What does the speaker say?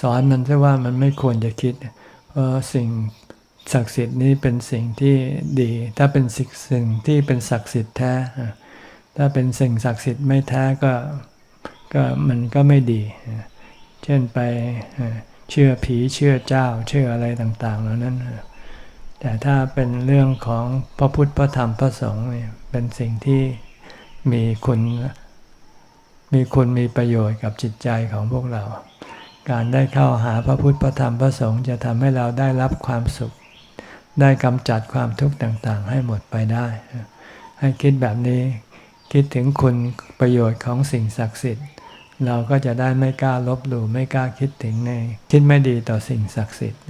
สอนมันซะว่ามันไม่ควรจะคิด เพราะสิ่งศักดิ์สิทธิ์นี้เป็นสิ่งที่ดี ถ้าเป็นสิ่งที่เป็นศักดิ์สิทธิ์แท้ ถ้าเป็นสิ่งศักดิ์สิทธิ์ไม่แท้ก็ก็มันก็ไม่ดี เช่นไปเชื่อผีเชื่อเจ้า เชื่ออะไรต่างๆเหล่านั้น แต่ถ้าเป็นเรื่องของพระพุทธพระธรรมพระสงฆ์เนี่ยเป็นสิ่งที่มีคุณมีคุณมีประโยชน์กับจิตใจของพวกเรา การได้เข้าหาพระพุทธพระธรรมพระสงฆ์จะทำให้เราได้รับความสุข ได้กำจัดความทุกข์ต่างๆ ให้หมดไปได้ ให้คิดแบบนี้คิดถึงคุณประโยชน์ของสิ่งศักดิ์สิทธิ์ เราก็จะได้ไม่กล้าลบหลู่ไม่กล้าคิดถึงใน คิดไม่ดีต่อสิ่งศักดิ์สิทธิ์